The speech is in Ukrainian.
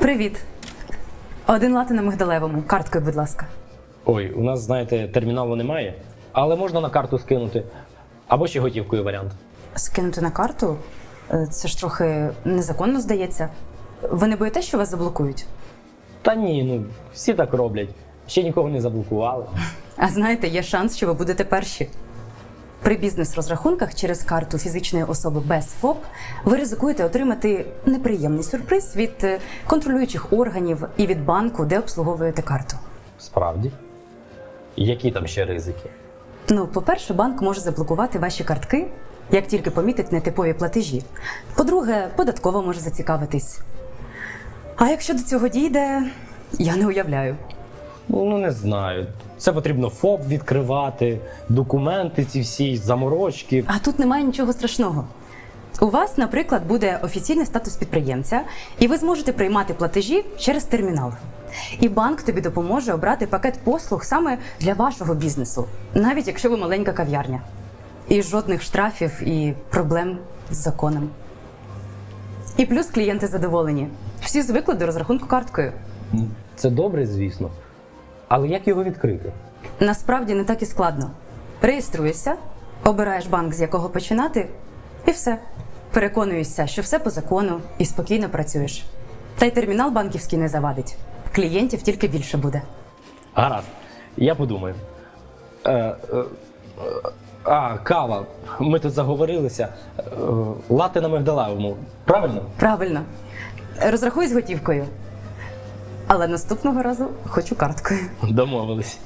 Привіт. Один лати на мигдалевому. Карткою, будь ласка. Ой, у нас, знаєте, терміналу немає, але можна на карту скинути. Або ще готівкою варіант. Скинути на карту? Е, Це ж трохи незаконно здається. Ви не боїтеся, що вас заблокують? Та ні, ну всі так роблять. Ще нікого не заблокували. А знаєте, є шанс, що ви будете перші. При бізнес-розрахунках через карту фізичної особи без ФОП ви ризикуєте отримати неприємний сюрприз від е, контролюючих органів і від банку, де обслуговуєте карту. Справді. Які там ще ризики? Ну, по-перше, банк може заблокувати ваші картки, як тільки помітить нетипові платежі. По-друге, податково може зацікавитись. А якщо до цього дійде, я не уявляю. Ну, не знаю. Це потрібно ФОП відкривати, документи ці всі, заморочки. А тут немає нічого страшного. У вас, наприклад, буде офіційний статус підприємця, і ви зможете приймати платежі через термінал. І банк тобі допоможе обрати пакет послуг саме для вашого бізнесу, навіть якщо ви маленька кав'ярня. І жодних штрафів і проблем з законом. І плюс клієнти задоволені. Всі звикли до розрахунку карткою. Це добре, звісно. Але як його відкрити? Насправді не так і складно. Реєструєшся, обираєш банк, з якого починати, і все. Переконуєшся, що все по закону і спокійно працюєш. Та й термінал банківський не завадить. Клієнтів тільки більше буде. Гаразд, я подумаю. Е, е, е, а, кава. Ми тут заговорилися. Е, лати на мигдалевому. Правильно? Правильно. Розрахуй з готівкою. Але наступного разу хочу карткою. Домовились.